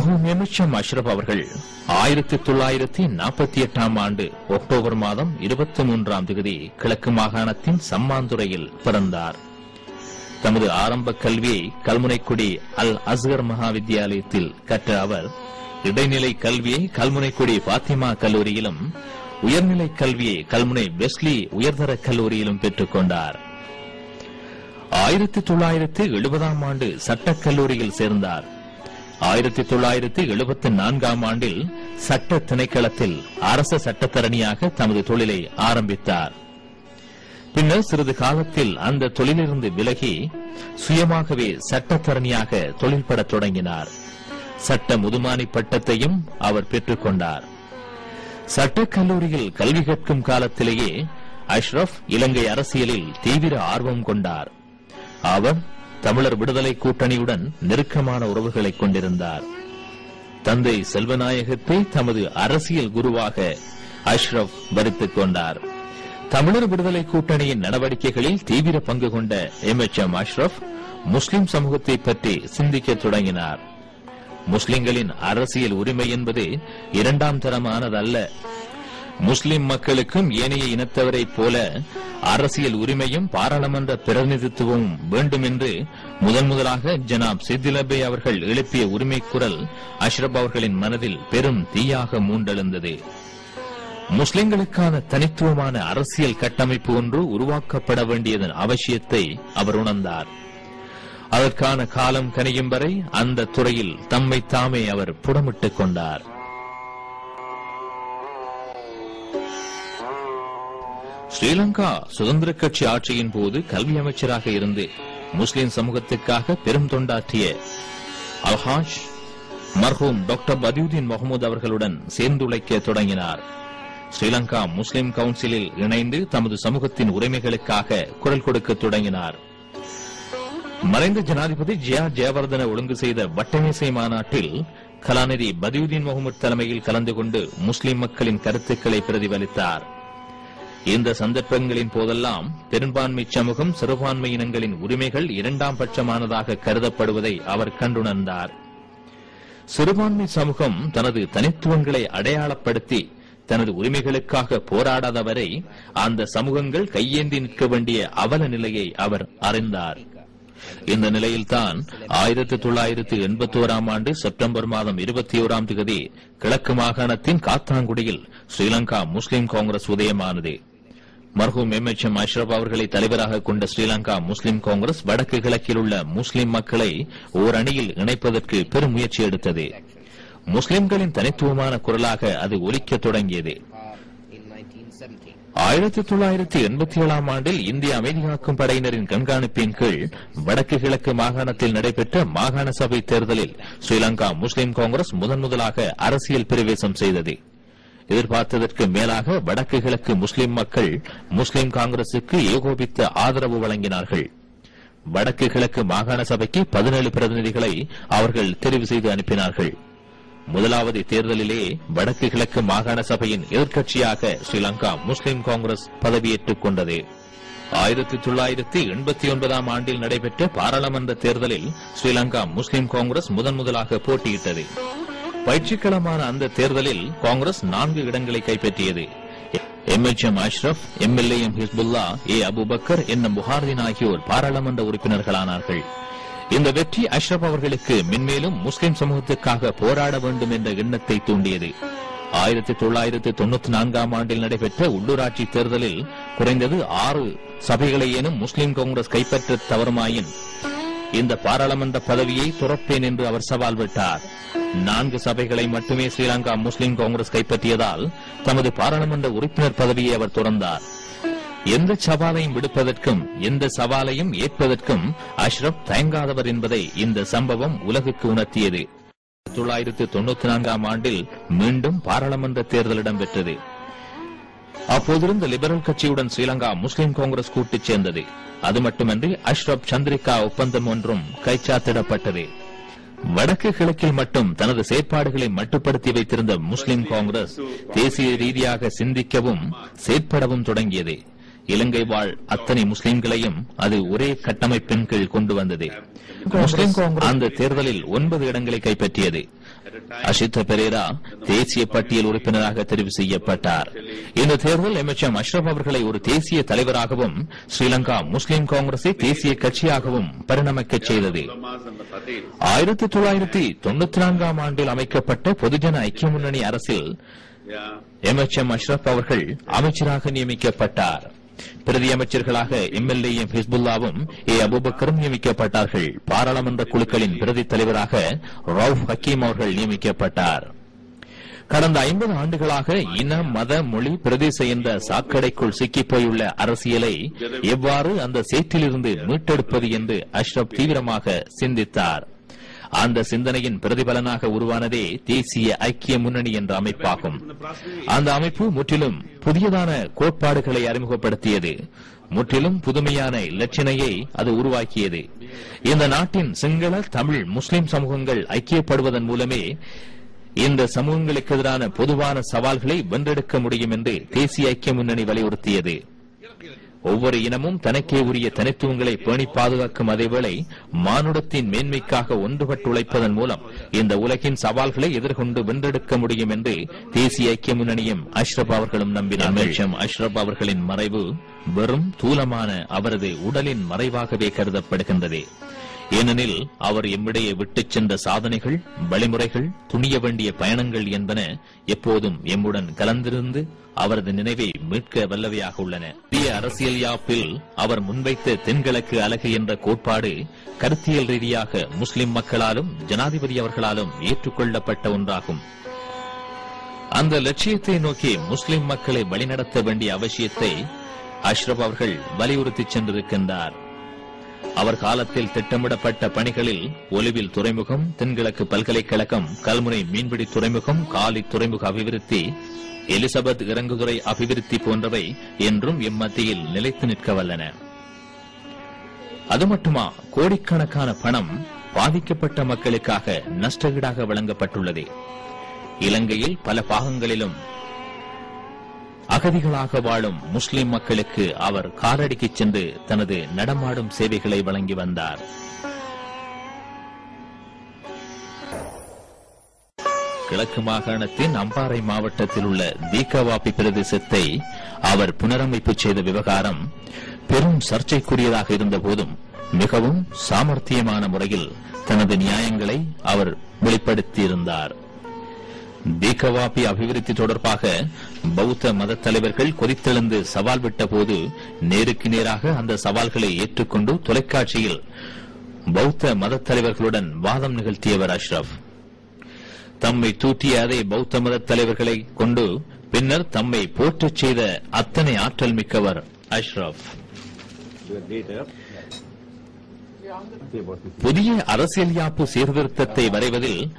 மர்ஹூம் எம்எச்எம் அஷ்ரப் அவர்கள் ஆயிரத்தி தொள்ளாயிரத்தி நாற்பத்தி எட்டாம் ஆண்டு அக்டோபர் மாதம் இருபத்தி மூன்றாம் தேதி கிழக்கு மாகாணத்தின் சம்மாந்துறையில் பிறந்தார். தமது ஆரம்ப கல்வியை கல்முனைக்குடி அல் அஸ்கர் மகாவித்யாலயத்தில் கற்ற அவர் இடைநிலை கல்வியை கல்முனைக்குடி பாத்திமா கல்லூரியிலும் உயர்நிலை கல்வியை கல்முனை வெஸ்லி உயர்தர கல்லூரியிலும் பெற்றுக் கொண்டார். ஆயிரத்தி தொள்ளாயிரத்தி எழுபதாம் ஆண்டு சட்டக்கல்லூரியில் சேர்ந்தார். ஆயிரத்தி தொள்ளாயிரத்தி எழுபத்தி நான்காம் ஆண்டில் சட்ட திணைக்களத்தில் அரச சட்டத்தரணியாக தமது தொழிலை ஆரம்பித்தார். பின்னர் சிறிது காலத்தில் அந்த தொழிலிருந்து விலகி சுயமாகவே சட்டத்தரணியாக தொழில்படத் தொடங்கினார். சட்ட முதுமானி பட்டத்தையும் அவர் பெற்றுக் கொண்டார். சட்டக் கல்லூரியில் கல்வி கற்கும் காலத்திலேயே அஷ்ரப் இலங்கை அரசியலில் தீவிர ஆர்வம் கொண்டார். அவர் தமிழர் விடுதலை கூட்டணியுடன் நெருக்கமான உறவுகளை கொண்டிருந்தார். தந்தை செல்வநாயகத்தை தமது அரசியல் குருவாக அஷ்ரப் வரித்துக் கொண்டார். தமிழர் விடுதலை கூட்டணியின் நடவடிக்கைகளில் தீவிர பங்கு கொண்ட M. H. M. Ashraf Muslim சமூகத்தை பற்றி சிந்திக்கத் தொடங்கினார். முஸ்லிம்களின் அரசியல் உரிமை என்பது இரண்டாம் தரமானதல்ல. முஸ்லிம் மக்களுக்கும் ஏனைய இனத்தவரைப் போல அரசியல் உரிமையும் பாராளுமன்ற பிரதிநிதித்துவமும் வேண்டும் என்று முதன் முதலாக ஜனாப் சித்திலபே அவர்கள் எழுப்பிய உரிமை குரல் அஷ்ரப் அவர்களின் மனதில் பெரும் தீயாக மூண்டெழுந்தது. முஸ்லிம்களுக்கான தனித்துவமான அரசியல் கட்டமைப்பு ஒன்று உருவாக்கப்பட வேண்டியதன் அவசியத்தை அவர் உணர்ந்தார். அதற்கான காலம் கனியும் வரை அந்த துறையில் தம்மை தாமே அவர் புடமிட்டுக் கொண்டார். ஸ்ரீலங்கா சுதந்திர கட்சி ஆட்சியின் போது கல்வி அமைச்சராக இருந்து முஸ்லிம் சமூகத்திற்காக பெரும் தொண்டாற்றிய அல்ஹாஜ் மர்ஹூம் டாக்டர் பதியுதீன் முகமது அவர்களுடன் சேர்ந்துழைக்க தொடங்கினார். ஸ்ரீலங்கா முஸ்லிம் கவுன்சிலில் இணைந்து தமது சமூகத்தின் உரிமைகளுக்காக குரல் கொடுக்க தொடங்கினார். மறைந்த ஜனாதிபதி ஜியா ஜெயவர்தன ஒழுங்கு செய்த வட்டமேசை மாநாட்டில் கலாநிதி பதியுதீன் முகமது தலைமையில் கலந்து கொண்டு முஸ்லிம் மக்களின் கருத்துக்களை பிரதிபலித்தார். இந்த சந்தர்ப்பங்களின் போதெல்லாம் பெரும்பான்மை சமூகம் சிறுபான்மை இனங்களின் உரிமைகள் இரண்டாம் பட்சமானதாக கருதப்படுவதை அவர் கண்டுணர்ந்தார். சிறுபான்மை சமூகம் தனது தனித்துவங்களை அடையாளப்படுத்தி தனது உரிமைகளுக்காக போராடாதவரை அந்த சமூகங்கள் கையேந்தி நிற்க வேண்டிய அவல நிலையை அவர் அறிந்தார். இந்த நிலையில்தான் ஆயிரத்தி தொள்ளாயிரத்தி எண்பத்தி ஓராம் ஆண்டு செப்டம்பர் மாதம் இருபத்தி ஓராம் தேதி கிழக்கு மாகாணத்தின் காத்தாங்குடியில் ஸ்ரீலங்கா முஸ்லிம் காங்கிரஸ் உதயமானது. மர்ஹூம் எம் எச் எம் அஷ்ரப் அவர்களை தலைவராக கொண்ட ஸ்ரீலங்கா முஸ்லிம் காங்கிரஸ் வடக்கு கிழக்கில் உள்ள முஸ்லிம் மக்களை ஓர் அணியில் இணைப்பதற்கு பெரும் முயற்சி எடுத்தது. முஸ்லிம்களின் தனித்துவமான குரலாக அது ஒலிக்க தொடங்கியது. ஆயிரத்தி தொள்ளாயிரத்தி எண்பத்தி ஏழாம் ஆண்டில் இந்திய அமைதிகாக்கும் படையினரின் கண்காணிப்பின் கீழ் வடக்கு கிழக்கு மாகாணத்தில் நடைபெற்ற மாகாண சபை தேர்தலில் ஸ்ரீலங்கா முஸ்லிம் காங்கிரஸ் முதன் முதலாக அரசியல் பிரவேசம் செய்தது. எதிர்பார்த்ததற்கு மேலாக வடக்கு கிழக்கு முஸ்லிம் மக்கள் முஸ்லிம் காங்கிரசுக்கு ஏகோபித்த ஆதரவு வழங்கினார்கள். வடக்கு கிழக்கு மாகாண சபைக்கு பதினேழு பிரதிநிதிகளை அவர்கள் தெரிவு செய்து அனுப்பினார்கள். முதலாவது தேர்தலிலே வடக்கு கிழக்கு மாகாண சபையின் எதிர்க்கட்சியாக ஸ்ரீலங்கா முஸ்லிம் காங்கிரஸ் பதவியேற்றுக் கொண்டது. ஆயிரத்தி தொள்ளாயிரத்தி எண்பத்தி ஒன்பதாம் ஆண்டில் நடைபெற்ற பாராளுமன்ற தேர்தலில் ஸ்ரீலங்கா முஸ்லிம் காங்கிரஸ் முதன் முதலாக போட்டியிட்டது. பயிற்சிக்களமான அந்த தேர்தலில் காங்கிரஸ் நான்கு இடங்களை கைப்பற்றியது. MHM Ashraf MLA M Hizbullah A Abubakkar என்னும் புகார்தீன் ஆகியோர் பாராளுமன்ற உறுப்பினர்களானார்கள். இந்த வெற்றி அஷ்ரப் அவர்களுக்கு மென்மேலும் முஸ்லிம் சமூகத்துக்காக போராட வேண்டும் என்ற எண்ணத்தை தூண்டியது. ஆயிரத்தி தொள்ளாயிரத்தி தொண்ணூத்தி நான்காம் ஆண்டில் நடைபெற்ற உள்ளூராட்சி தேர்தலில் குறைந்தது ஆறு சபைகளையேனும் முஸ்லிம் காங்கிரஸ் கைப்பற்ற தவறுமாயின் இந்த பாராளுமன்ற பதவியை துறப்பேன் என்று அவர் சவால் விட்டார். நான்கு சபைகளை மட்டுமே ஸ்ரீலங்கா முஸ்லிம் காங்கிரஸ் கைப்பற்றியதால் தமது பாராளுமன்ற உறுப்பினர் பதவியை அவர் துறந்தார். எந்த சவாலையும் விடுப்பதற்கும் எந்த சவாலையும் ஏற்பதற்கும் அஷ்ரப் தயங்காதவர் என்பதை இந்த சம்பவம் உலகுக்கு உணர்த்தியது. தொள்ளாயிரத்து தொண்ணூத்தி நான்காம் ஆண்டில் மீண்டும் பாராளுமன்ற தேர்தல் இடம்பெற்றது. அப்போதிருந்த லிபரல் கட்சியுடன் ஸ்ரீலங்கா முஸ்லிம் காங்கிரஸ் கூட்டுச் சேர்ந்தது. அது மட்டுமன்றி அஷ்ரப் சந்திரிகா ஒப்பந்தம் ஒன்றும் கைச்சாத்திடப்பட்டது. வடக்கு கிழக்கில் மட்டும் தனது செயற்பாடுகளை மட்டுப்படுத்தி வைத்திருந்த முஸ்லிம் காங்கிரஸ் தேசிய ரீதியாக சிந்திக்கவும் செயற்படவும் தொடங்கியது. இலங்கை வாழ் அத்தனை முஸ்லிம்களையும் அது ஒரே கட்டமைப்பின் கீழ் கொண்டு வந்தது. முஸ்லிம் காங்கிரஸ் அந்த தேர்தலில் ஒன்பது இடங்களை கைப்பற்றியது. அஷித்த பெரேரா தேசிய பட்டியல் உறுப்பினராக தெரிவு செய்யப்பட்டார். இந்த தேர்தல் எம்எச்எம் அஷ்ரப் அவர்களை ஒரு தேசிய தலைவராகவும் ஸ்ரீலங்கா முஸ்லிம் காங்கிரஸை தேசிய கட்சியாகவும் பரிணமிக்க செய்தது. ஆயிரத்தி தொள்ளாயிரத்தி தொண்ணூத்தி நான்காம் ஆண்டில் அமைக்கப்பட்ட பொதுஜன ஐக்கிய முன்னணி அரசில் எம்எச்எம் அஷ்ரப் அவர்கள் அமைச்சராக நியமிக்கப்பட்டார். பிரதி அமைச்சர்களாக ஹிஸ்புல்லாவும் ஏ அபுபக்கரும் நியமிக்கப்பட்டார்கள். பாராளுமன்ற குழுக்களின் பிரதி தலைவராக ரவுஃப் ஹக்கீம் அவர்கள் நியமிக்கப்பட்டார். கடந்த ஐம்பது ஆண்டுகளாக இன மத மொழி பிரதேச என்ற சாக்கடைக்குள் சிக்கிப் போயுள்ள அரசியலை எவ்வாறு அந்த சேற்றிலிருந்து மீட்டெடுப்பது என்று அஷ்ரப் தீவிரமாக சிந்தித்தார். அந்த சிந்தனையின் பிரதிபலனாக உருவானதே தேசிய ஐக்கிய முன்னணி என்ற அமைப்பாகும். அந்த அமைப்பு முற்றிலும் புதியதான கோட்பாடுகளை அறிமுகப்படுத்தியது. முற்றிலும் புதுமையான இலட்சினையை அது உருவாக்கியது. இந்த நாட்டின் சிங்கள தமிழ் முஸ்லிம் சமூகங்கள் ஐக்கியப்படுவதன் மூலமே இந்த சமூகங்களுக்கு எதிரான பொதுவான சவால்களை வென்றெடுக்க முடியும் என்று தேசிய ஐக்கிய முன்னணி வலியுறுத்தியது. ஒவ்வொரு இனமும் தனக்கே உரிய தனித்துவங்களை பேணி பாதுகாக்கும் அதேவேளை மானுடத்தின் மேன்மைக்காக ஒன்றுபட்டு உழைப்பதன் மூலம் இந்த உலகின் சவால்களை எதிர்கொண்டு வென்றெடுக்க முடியும் என்று தேசிய ஐக்கிய முன்னணியும் அஷ்ரப் அவர்களும் நம்பினார்கள். அஷ்ரப் அவர்களின் மறைவு வெறும் தூலமான அவரது உடலின் மறைவாகவே கருதப்படுகின்றது. ஏனெனில் அவர் எம்மிடையே விட்டுச் சென்ற சாதனைகள் வழிமுறைகள் துணிய வேண்டிய பயணங்கள் என்பன எப்போதும் எம்முடன் கலந்திருந்து அவரது நினைவை மீட்க வல்லவையாக உள்ளன. புதிய அரசியல் யாப்பில் அவர் முன்வைத்த தென்கிழக்கு அலகு என்ற கோட்பாடு கருத்தியல் ரீதியாக முஸ்லிம் மக்களாலும் ஜனாதிபதி அவர்களாலும் ஏற்றுக்கொள்ளப்பட்ட ஒன்றாகும். அந்த லட்சியத்தை நோக்கி முஸ்லிம் மக்களை வழிநடத்த வேண்டிய அவசியத்தை அஷ்ரப் அவர்கள் வலியுறுத்தி சென்றிருக்கின்றார். அவர் காலத்தில் திட்டமிடப்பட்ட பணிகளில் ஒலிவில் துறைமுகம் தென்கிழக்கு பல்கலைக்கழகம் கல்முனை மீன்பிடி துறைமுகம் காலி துறைமுக அபிவிருத்தி எலிசபெத் இறங்குதுறை அபிவிருத்தி போன்றவை என்றும் இம்மத்தியில் நிலைத்து நிற்க வல்லன. அது மட்டுமா கோடிக்கணக்கான பணம் பாதிக்கப்பட்ட மக்களுக்காக நஷ்டஈடாக வழங்கப்பட்டுள்ளது. இலங்கையில் பல பாகங்களிலும் அகதிகளாக வாழும் முஸ்லிம் மக்களுக்கு அவர் காரடிக்கு சென்று தனது நடமாடும் சேவைகளை வழங்கி வந்தார். கிழக்கு மாகாணத்தின் அம்பாறை மாவட்டத்தில் உள்ள தீக்கவாப்பி பிரதேசத்தை அவர் புனரமைப்பு செய்த விவகாரம் பெரும் சர்ச்சைக்குரியதாக இருந்தபோதும் மிகவும் சாமர்த்தியமான முறையில் தனது நியாயங்களை அவர் வெளிப்படுத்தியிருந்தார். தீகவாபி அபிவிருத்தி தொடர்பாக பௌத்த மத தலைவர்கள் கொதித்தெழுந்து சவால் விட்ட போது நேருக்கு நேராக அந்த சவால்களை ஏற்றுக்கொண்டு தொலைக்காட்சியில் பௌத்த மத தலைவர்களுடன் வாதம் நிகழ்த்தியவர் அஷ்ரப். தம்மை தூற்றிய அதே பௌத்த மத தலைவர்களை கொண்டு பின்னர் தம்மை போற்றச் செய்த அத்தனை ஆற்றல் மிக்கவர் அஷ்ரப். புதிய அரசியல் யாப்பு சீர்திருத்தத்தை வரைவதில்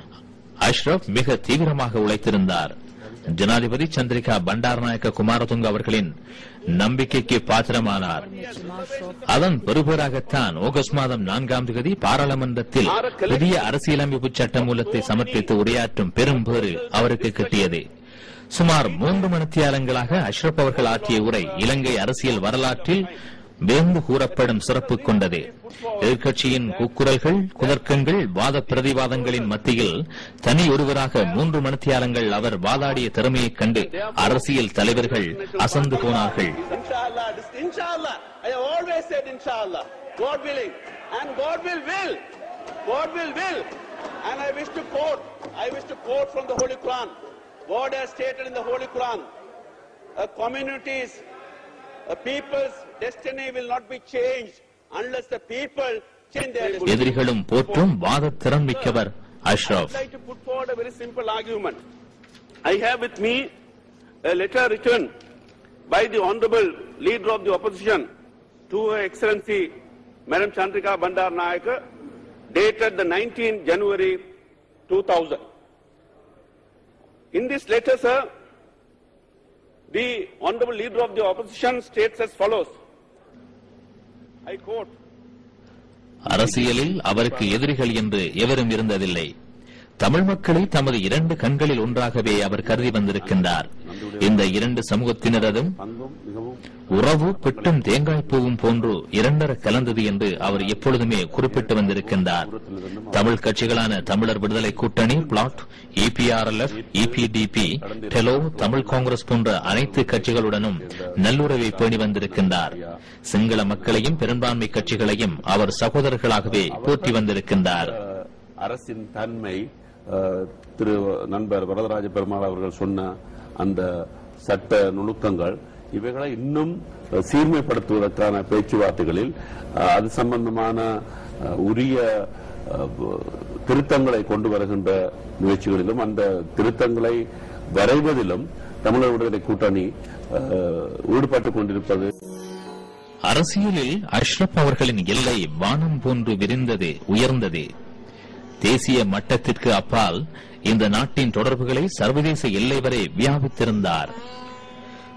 அஷ்ரப் மிக தீவிரமாக உழைத்திருந்தார். ஜனாதிபதி சந்திரிகா பண்டாரநாயக்க குமாரதுங்க அவர்களின் நம்பிக்கைக்கு பாத்திரமானார். அதன் பெறுபேறாகத்தான் ஆகஸ்ட் மாதம் நான்காம் தேதி பாராளுமன்றத்தில் புதிய அரசியலமைப்பு சட்டமூலத்தை சமர்ப்பித்து உரையாற்றும் பெரும் பேறு அவருக்கு கிட்டியது. சுமார் மூன்று மணித்தியாலங்களாக அஷ்ரப் அவர்கள் ஆற்றிய உரை இலங்கை அரசியல் வரலாற்றில் வேந்து கூறப்படும் சிறப்பு கொண்டது எதிர்க்கட்சியின் கூக்குரல்கள் குதர்க்கங்கள் வாத பிரதிவாதங்களின் மத்தியில் தனி ஒருவராக மூன்று மணித்தியாரங்கள் அவர் வாதாடிய திறமையைக் கண்டு அரசியல் தலைவர்கள் அசந்து போனார்கள் God will will. And I wish to quote, I wish to quote from the Holy Quran. God has stated in the Holy Quran, uh, communities, uh, peoples destiny will not be changed unless the people change their destiny. எதிரிகளும் போற்றும் வாத திறன் மிக்கவர் I Ashraf would like to put forward a very simple argument. I have with me a letter written by the Honorable Leader of the Opposition to Her Excellency Madam Chandrika Bandar Nayaka, dated the 19th January 2000. In this letter, sir, the Honorable Leader of the Opposition states as follows. அரசியலில் அவருக்கு எதிரிகள் என்று எவரும் இருந்ததில்லை. தமிழ் மக்களை தமது இரண்டு கண்களில் ஒன்றாகவே அவர் கருதி வந்திருக்கின்றார். இந்த இரண்டு சமூகத்தினரதும் உறவு பெட்டும் தேங்காய் பூவும் போன்று இரண்டர கலந்தது என்று அவர் எப்பொழுதுமே குறிப்பிட்டு வந்திருக்கின்றார். தமிழ் கட்சிகளான தமிழர் விடுதலை கூட்டணி பிளாட் இபிஆர்எல்எஃப் இபிடிபி டெலோ தமிழ் காங்கிரஸ் போன்ற அனைத்து கட்சிகளுடனும் நல்லுறவை பேணி வந்திருக்கின்றார். சிங்கள மக்களையும் பெரும்பான்மை கட்சிகளையும் அவர் சகோதரர்களாகவே போற்றி வந்திருக்கின்றார். அரசின் தன்மை திரு நண்பர் வரதராஜ பெருமாள் அவர்கள் சொன்ன அந்த சட்ட நுணுக்கங்கள் இவைகளை இன்னும் சீர்மைப்படுத்துவதற்கான பேச்சுவார்த்தைகளில் அது சம்பந்தமான உரிய திருத்தங்களை கொண்டு வருகின்ற முயற்சிகளிலும் அந்த திருத்தங்களை வரைவதிலும் தமிழர் விடுதலை கூட்டணி அஹ், ஈடுபட்டுக் கொண்டிருப்பது. அரசியலில் அஷ்ரப் அவர்களின் எல்லை வானம் போன்று விரிந்தது உயர்ந்தது. தேசிய மட்டத்திற்கு அப்பால் இந்த நாட்டின் தொடர்புகளை சர்வதேச எல்லை வரை வியாபித்திருந்தார்.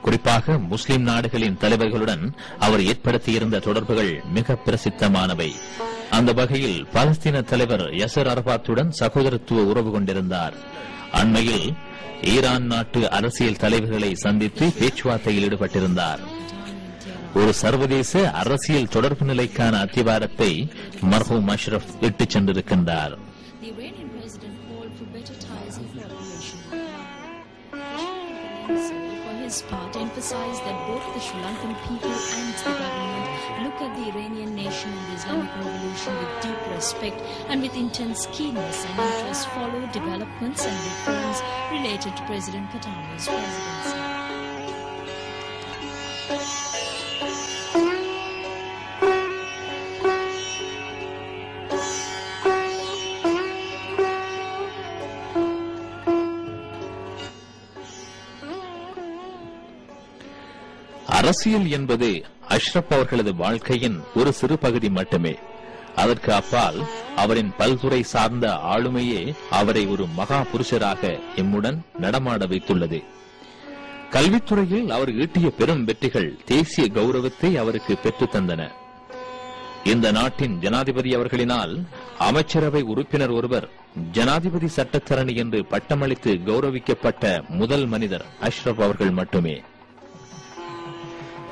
குறிப்பாக முஸ்லிம் நாடுகளின் தலைவர்களுடன் அவர் ஏற்படுத்தியிருந்த தொடர்புகள் மிக பிரசித்தமானவை. அந்த வகையில் பாலஸ்தீன தலைவர் யசர் அரபாத்துடன் சகோதரத்துவ உறவு கொண்டிருந்தார். அண்மையில் ஈரான் நாட்டு அரசியல் தலைவர்களை சந்தித்து பேச்சுவார்த்தையில் ஈடுபட்டிருந்தார். ஒரு சர்வதேச அரசியல் தொடர்பு நிலைக்கான அத்திவாரத்தை மர்ஹூம் அஷ்ரப் இட்டுச் சென்றிருக்கின்றார். Emphasized that both the Sri Lankan people and the government look at the Iranian nation and the Islamic Revolution with deep respect and with intense keenness and interest follow developments and reforms related to President Khatami's presidency. அரசியல் என்பது அஷ்ரப் அவர்களது வாழ்க்கையின் ஒரு சிறு பகுதி மட்டுமே. அதற்கு அப்பால் அவரின் பல்துறை சார்ந்த ஆளுமையே அவரை ஒரு மகா புருஷராக எம்முடன் நடமாட வைத்துள்ளது. கல்வித்துறையில் அவர் ஈட்டிய பெரும் வெற்றிகள் தேசிய கௌரவத்தை அவருக்கு பெற்றுத் தந்தன. இந்த நாட்டின் ஜனாதிபதி அவர்களினால் அமைச்சரவை உறுப்பினர் ஒருவர் ஜனாதிபதி சட்டத்தரணி என்று பட்டமளித்து கௌரவிக்கப்பட்ட முதல் மனிதர் அஷ்ரப் அவர்கள் மட்டுமே.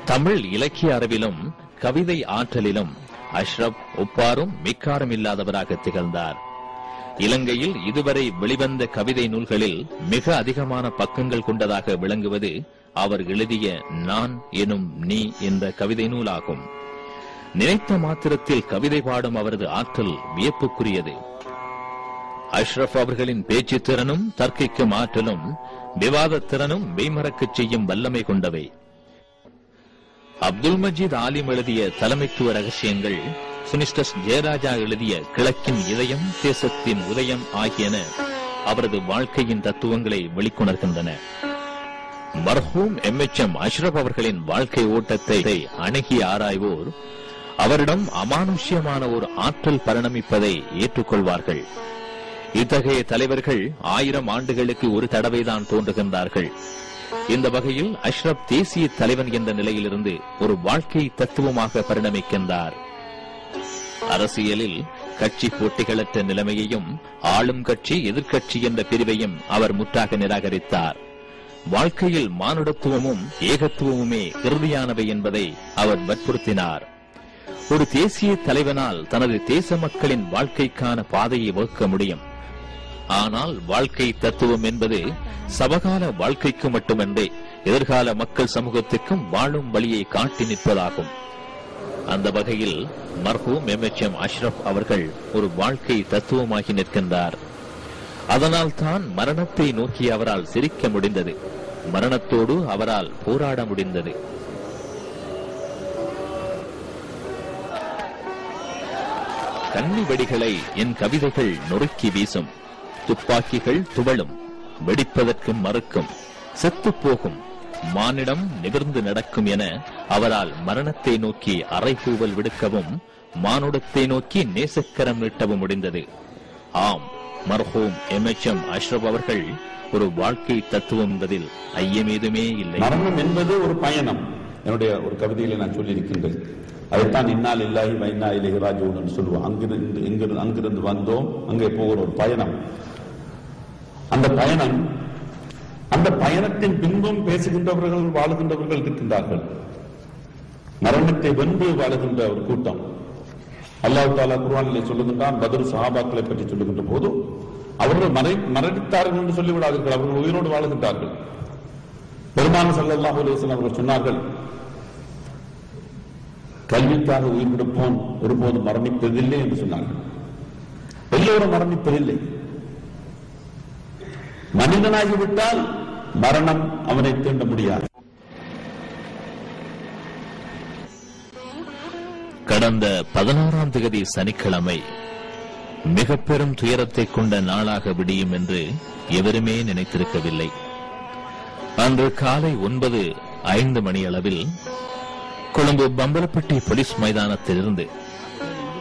தமிழ் இலக்கிய அறிவிலும் கவிதை ஆற்றலிலும் அஷ்ரப் ஒப்பாரும் மிக்காரும் இல்லாதவராக திகழ்ந்தார். இலங்கையில் இதுவரை வெளிவந்த கவிதை நூல்களில் மிக அதிகமான பக்கங்கள் கொண்டதாக விளங்குவது அவர் எழுதிய நான் எனும் நீ என்ற கவிதை நூலாகும். நினைத்த மாத்திரத்தில் கவிதை பாடும் அவரது ஆற்றல் வியப்புக்குரியது. அஷ்ரப் அவர்களின் பேச்சு திறனும் தர்க்கிக்கும் ஆற்றலும் விவாத திறனும் மெய்மறக்கச் செய்யும் வல்லமை கொண்டவை. அப்துல் மஜீத் ஆலிம் எழுதிய தலைமைத்துவ ரகசியங்கள் சுனிஸ்டஸ் ஜெயராஜா எழுதிய கிழக்கின் இதயம் தேசத்தின் உதயம் ஆகியன அவரது வாழ்க்கையின் தத்துவங்களை வெளிக்கொணர்கின்றன. மர்ஹூம் எம் எச் எம் அஷ்ரப் அவர்களின் வாழ்க்கை ஓட்டத்தை அணுகி ஆராய்வோர் அவரிடம் அமானுஷ்யமான ஒரு ஆற்றல் பரிணமிப்பதை ஏற்றுக்கொள்வார்கள். இத்தகைய தலைவர்கள் ஆயிரம் ஆண்டுகளுக்கு ஒரு தடவைதான் தோன்றுகின்றார்கள். இந்த வகையில் அஷ்ரப் தேசிய தலைவன் என்ற நிலையிலிருந்து ஒரு வாழ்க்கை தத்துவமாக பரிணமிக்கின்றார். அரசியலில் கட்சி போட்டிகளற்ற நிலைமையையும் ஆளும் கட்சி எதிர்க்கட்சி என்ற பிரிவையும் அவர் முற்றாக நிராகரித்தார். வாழ்க்கையில் மானுடத்துவமும் ஏகத்துவமுமே இறுதியானவை என்பதை அவர் வற்புறுத்தினார். ஒரு தேசிய தலைவனால் தனது தேச மக்களின் வாழ்க்கைக்கான பாதையை வகுக்க முடியும். ஆனால் வாழ்க்கை தத்துவம் என்பது சமகால வாழ்க்கைக்கு மட்டுமன்றே எதிர்கால மக்கள் சமூகத்திற்கும் வாழும் வழியை காட்டி நிற்பதாகும். அந்த வகையில் மர்ஹூம் எம் எச் எம் அஷ்ரப் அவர்கள் ஒரு வாழ்க்கை தத்துவமாகி நிற்கின்றார். அதனால் தான் மரணத்தை நோக்கி அவரால் சிரிக்க முடிந்தது. மரணத்தோடு அவரால் போராட முடிந்தது. கன்னி வெடிகளை என் கவிதைகள் நொறுக்கி வீசும். துப்பாக்கிகள் துவளும் வெடிப்பதற்கு மறுக்கும் செத்துப்போகும் மானிடம் நிமிர்ந்து நடக்கும் என அவரால் மரணத்தை நோக்கி அறைகூவல் விடுக்கவும் மானுடத்தை நோக்கி நேசக்கரம் நீட்டவும் முடிந்தது. ஆம் மர்ஹூம் எம் எச் எம் அஷ்ரப் அவர்கள் ஒரு வாழ்க்கை தத்துவம் என்பதில் ஐயமேதுமே இல்லை. மரணம் என்பது ஒரு பயணம். என்னுடைய ஒரு கவிதையில நான் சொல்லியிருக்கின்றேன். அதைத்தான் இன்னால் இல்லாஹி வைனா இலகி ராஜூன் சொல்லுவோம். அங்கிருந்து இங்கிருந்து அங்கிருந்து வந்தோம். அங்கே போகிற ஒரு பயணம். அந்த பயணம் அந்த பயணத்தின் பின்பும் பேசுகின்றவர்கள் வாழுகின்றவர்கள் இருக்கின்றார்கள். மரணத்தை வென்று வாழுகின்ற ஒரு கூட்டம். அல்லாஹ் தாலா குர்ஆனிலே சொல்லுகின்றான் பதில் சஹாபாக்களை பற்றி சொல்லுகின்ற போது அவர்கள் மறை மரணித்தார்கள் என்று சொல்லிவிடாதீர்கள் அவர்கள் உயிரோடு வாழுகின்றார்கள். பெருமான ஸல்லல்லாஹு அலைஹி அவர்கள் சொன்னார்கள் கல்விக்காக உயிர் கொடுப்போம் ஒருபோதும் மரணிப்பதில்லை என்று சொன்னார்கள். எல்லோரும் மரணிப்பதில்லை. மனிதனாகிவிட்டால் மரணம் அவனை தீண்ட முடியாது. கடந்த பதினாறாம் தேதி சனிக்கிழமை மிக பெரும் துயரத்தை கொண்ட நாளாக விடியும் என்று எவருமே நினைத்திருக்கவில்லை. அன்று காலை ஒன்பது ஐந்து மணி அளவில் கொழும்பு பம்பலப்பட்டி போலீஸ் மைதானத்திலிருந்து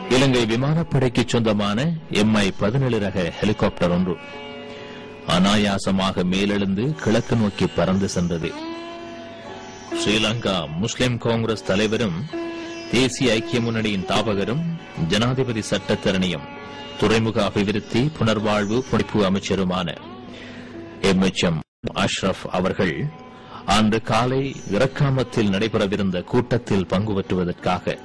இலங்கை விமானப்படைக்கு சொந்தமான எம்ஐ பதினேழு ரக ஹெலிகாப்டர் ஒன்று அனாயாசமாக மேலெழுந்து கிழக்கு நோக்கி பறந்து சென்றது. ஸ்ரீலங்கா முஸ்லிம் காங்கிரஸ் தலைவரும் தேசிய ஐக்கிய முன்னணியின் தாபகரும் ஜனாதிபதி சட்டத்தரணியும் துறைமுக அபிவிருத்தி புனர்வாழ்வு பொடிப்பு அமைச்சருமான எம். எச். எம். அஷ்ரப் அவர்கள் அன்று காலை இறக்காமத்தில் நடைபெறவிருந்த கூட்டத்தில் பங்கு பெற்றுவதற்காக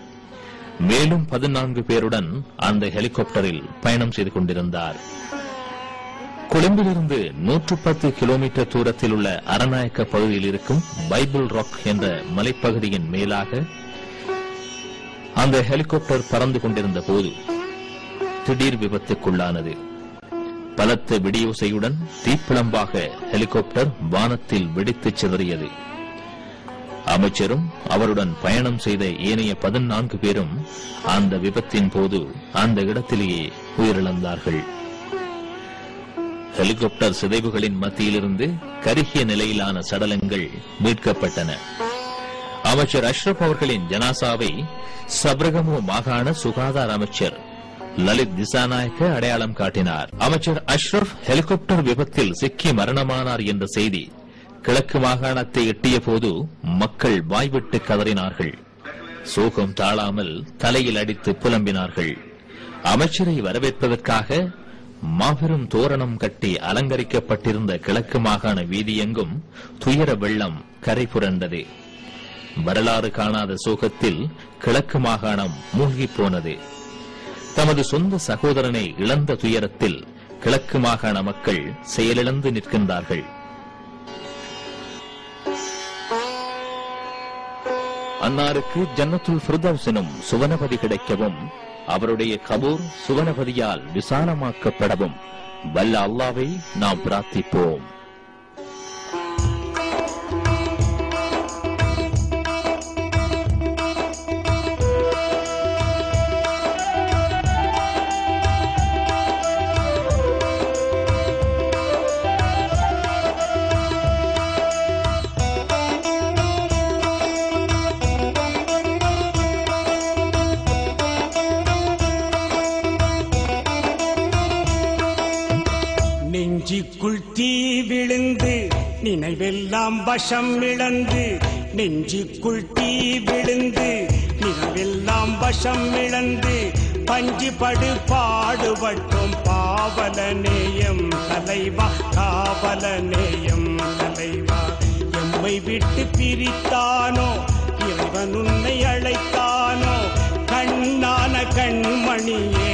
மேலும் பதினான்கு பேருடன் அந்த ஹெலிகாப்டரில் பயணம் செய்து கொண்டிருந்தார். கொழும்பிலிருந்து நூற்று பத்து கிலோமீட்டர் தூரத்தில் உள்ள அரநாயக்க பகுதியில் இருக்கும் பைபிள் ராக் என்ற மலைப்பகுதியின் மேலாக அந்த ஹெலிகாப்டர் பறந்து கொண்டிருந்த போது திடீர் விபத்துக்குள்ளானது. பலத்த விடியோசையுடன் தீப்பிழம்பாக ஹெலிகாப்டர் வானத்தில் வெடித்துச் சிதறியது. அமைச்சரும் அவருடன் பயணம் செய்த ஏனைய பதினான்கு பேரும் அந்த விபத்தின் போது அந்த இடத்திலேயே உயிரிழந்தார்கள். ஹெலிகாப்டர் சிதைவுகளின் மத்தியிலிருந்து கருகிய நிலையிலான சடலங்கள் மீட்கப்பட்டன. அமைச்சர் அஷ்ரப் அவர்களின் ஜனாசாவை சப்ரகமு மாகாண சுகாதார அமைச்சர் லலித் திசாநாயக்க அடையாளம் காட்டினார். அமைச்சர் அஷ்ரப் ஹெலிகாப்டர் விபத்தில் சிக்கி மரணமானார் என்ற செய்தி கிழக்கு மாகாணத்தை எட்டிய போது மக்கள் வாய்விட்டு கதறினார்கள். சோகம் தாழாமல் தலையில் அடித்து புலம்பினார்கள். அமைச்சரை வரவேற்பதற்காக மாபெரும் தோரணம் கட்டி அலங்கரிக்கப்பட்டிருந்த கிழக்கு மாகாண வீதியெங்கும் துயர வெள்ளம் கரை புரண்டது. வரலாறு காணாத சோகத்தில் கிழக்கு மாகாணம் மூழ்கிப் போனது. தமது சொந்த சகோதரனை இழந்த துயரத்தில் கிழக்கு மாகாண மக்கள் செயலிழந்து நிற்கின்றார்கள். அன்னாருக்கு ஜன்னத்துல் ஃபிர்தௌஸ் சுவனபதி கிடைக்கவும் அவருடைய கபூர் சுவனபதியால் விசாலமாக்கப்படவும். வல்ல அல்லாவை நாம் பிரார்த்திப்போம். எல்லாம் வசம் இழந்து நெஞ்சுக்குள் தீ விழுந்து நிலவெல்லாம் வசம் இழந்து பஞ்சு படு பாடுபட்டோம் பாவல நேயம் தலைவா காவல நேயம் தலைவா. எம்மை விட்டு பிரித்தானோ இறைவன் உன்னை அழைத்தானோ கண்ணான கண்மணியே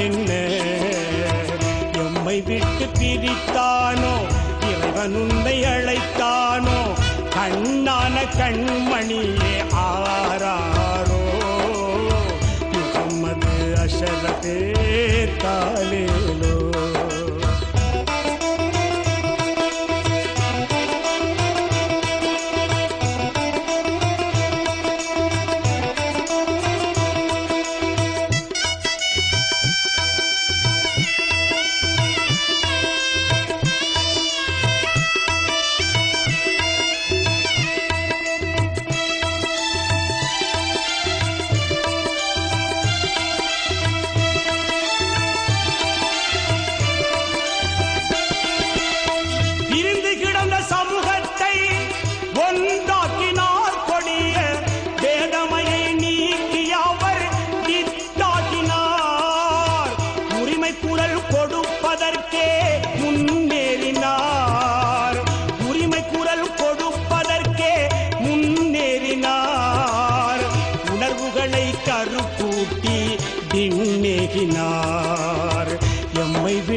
என்ன எம்மை விட்டு பிரித்தானோ இறைவன் உன்னை அழைத்தானோ கண்ணான கண்மணியே ஆராரோ. முகம்மது அஷரதே தாலே.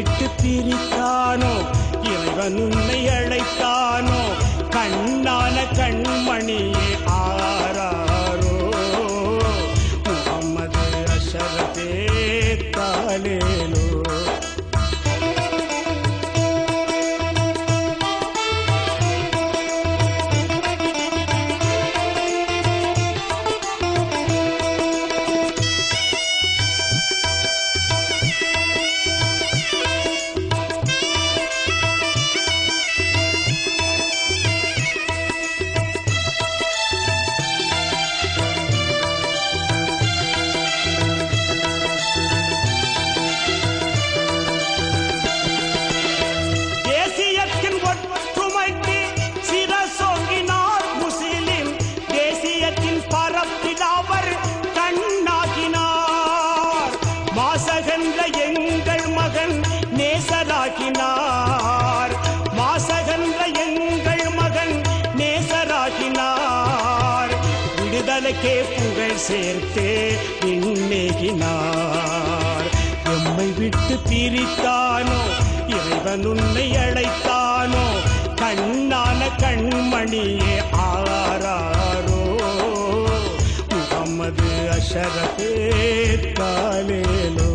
விட்டு பிரித்தானோ? இறைவன் உன்னை அழைத்தானோ? சேர்த்து விண்ணேகினார் எம்மை விட்டு பிரித்தானோ இறைவன் உன்னை அழைத்தானோ கண்ணான கண்மணியே ஆராரோ. முகமது அஷரபே தாலேலோ.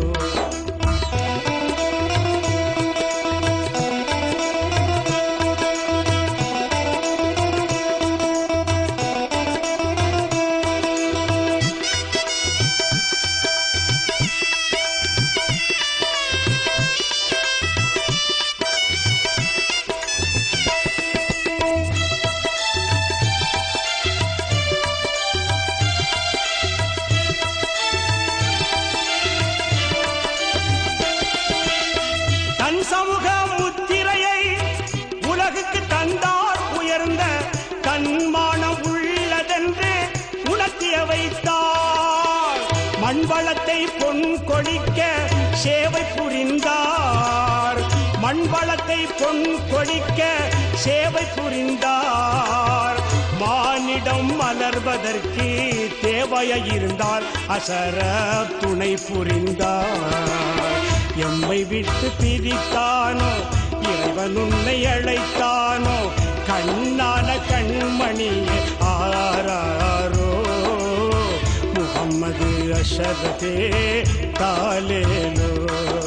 மண்வளத்தை பொன் கொடிக்க சேவை புரிந்தார். மானிடம் மலர்வதற்கு தேவையிருந்தால் அசர துணை புரிந்தார். எம்மை விட்டு பிரித்தானோ இறைவன் உன்னை அழைத்தானோ கண்ணான கண்மணியே ஆராரோ. முகம்மது அஷரதே தாலேலோ.